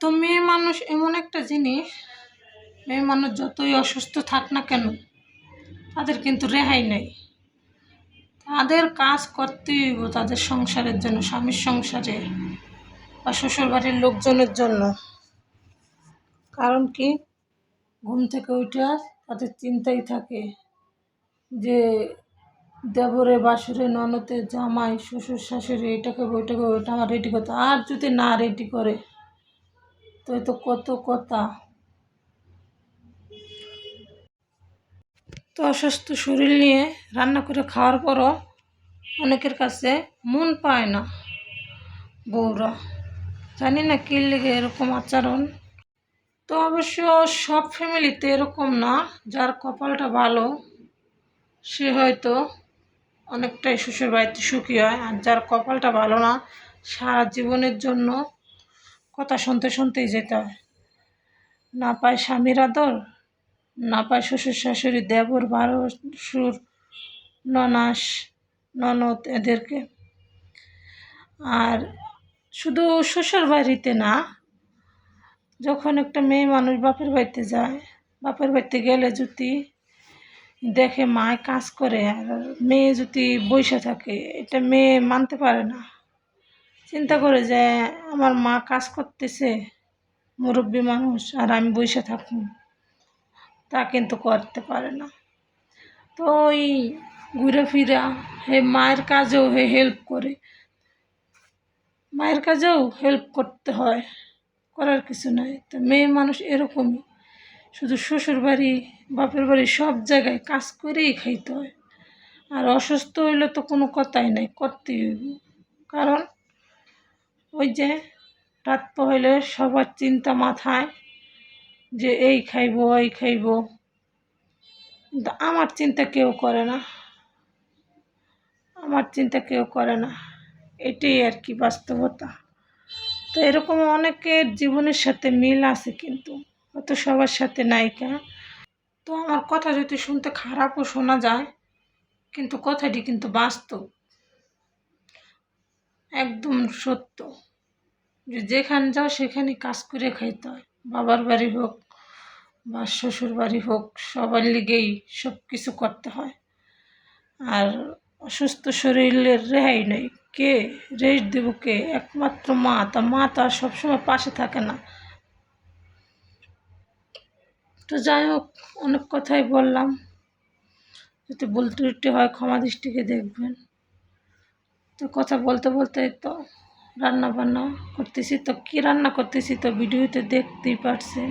তো মেয়ে মানুষ এমন একটা জিনিস, মেয়ে মানুষ যতই অসুস্থ থাক না কেন, তাদের কিন্তু রেহাই নেই। তাদের কাজ করতেই হইব তাদের সংসারের জন্য, স্বামীর সংসারে বা শ্বশুরবাড়ির লোকজনের জন্য। কারণ কি? ঘুম থেকে উঠে তাদের চিন্তাই থাকে যে দেবরে, বাসুরে, ননদে, জামাই, শ্বশুর শাশুড়ি, এটাকে ওইটাকে ওইটা আমার রেডি করতে। আর যদি না রেডি করে তো তো কত কথা। তো অসুস্থ শরীর নিয়ে রান্না করে খাওয়ার পরও অনেকের কাছে মন পায় না বউরা। জানি না কী লেগে এরকম আচরণ। তো অবশ্য সব ফ্যামিলিতে এরকম না, যার কপালটা ভালো, সে হয়তো অনেকটাই শ্বশুর বাড়িতে সুখী হয়, আর যার কপালটা ভালো না, সারা জীবনের জন্য কথা শুনতে শুনতেই যেতে হয় না পায় স্বামীর আদর, না পায় শ্বশুর শাশুড়ি দেবর বারো সুর, ননাস, ননদ এদেরকে। আর শুধু শ্বশুর বাড়িতে না, যখন একটা মেয়ে মানুষ বাপের বাড়িতে যায়, বাপের বাড়িতে গেলে যদি দেখে মায় কাজ করে আর মেয়ে যদি বসে থাকে, এটা মেয়ে মানতে পারে না। চিন্তা করে যে আমার মা কাজ করতেছে, মুরব্বী মানুষ, আর আমি বসে থাকুন তা কিন্তু করতে পারে না। তো ওই ঘুরে ফিরা হে মায়ের কাজেও হে হেল্প করে। মায়ের কাজেও হেল্প করতে হয়, করার কিছু নাই। তো মেয়ে মানুষ এরকমই। শুধু শ্বশুর বাড়ি, বাপের বাড়ি সব জায়গায় কাজ করেই খাইতে হয়। আর অসুস্থ হইলে তো কোনো কথাই নাই, করতেই হইব। কারণ ওই যে রাত হইলে সবার চিন্তা মাথায় যে এই খাইব এই খাইব। আমার চিন্তা কেউ করে না। আমার চিন্তা কেউ করে না। এটাই আর কি বাস্তবতা। তো এরকম অনেকের জীবনের সাথে মিল আছে কিন্তু, হয়তো সবার সাথে নায়িকা তো আমার কথা যদি শুনতে খারাপও শোনা যায়, কিন্তু কথাটি কিন্তু বাস্তব। একদম সত্য। যে যেখানে যাও সেখানে কাজ করে খাইতে হয়। বাবার বাড়ি হোক বা শ্বশুর বাড়ি হোক, সবার লিগেই সব কিছু করতে হয়। আর অসুস্থ শরীরের রেহাই নেই। কে রেস্ট দেবো কে? একমাত্র মা। তা মা তো আর সবসময় পাশে থাকে না। তো যাই হোক, অনেক কথাই বললাম। যদি বলতে উঠতে হয় ক্ষমা দৃষ্টিকে দেখবেন। তো কথা বলতে বলতে তো রান্না বান্না করতেছি। তো কী রান্না করতেছি তো ভিডিওতে দেখতেই পারছেন।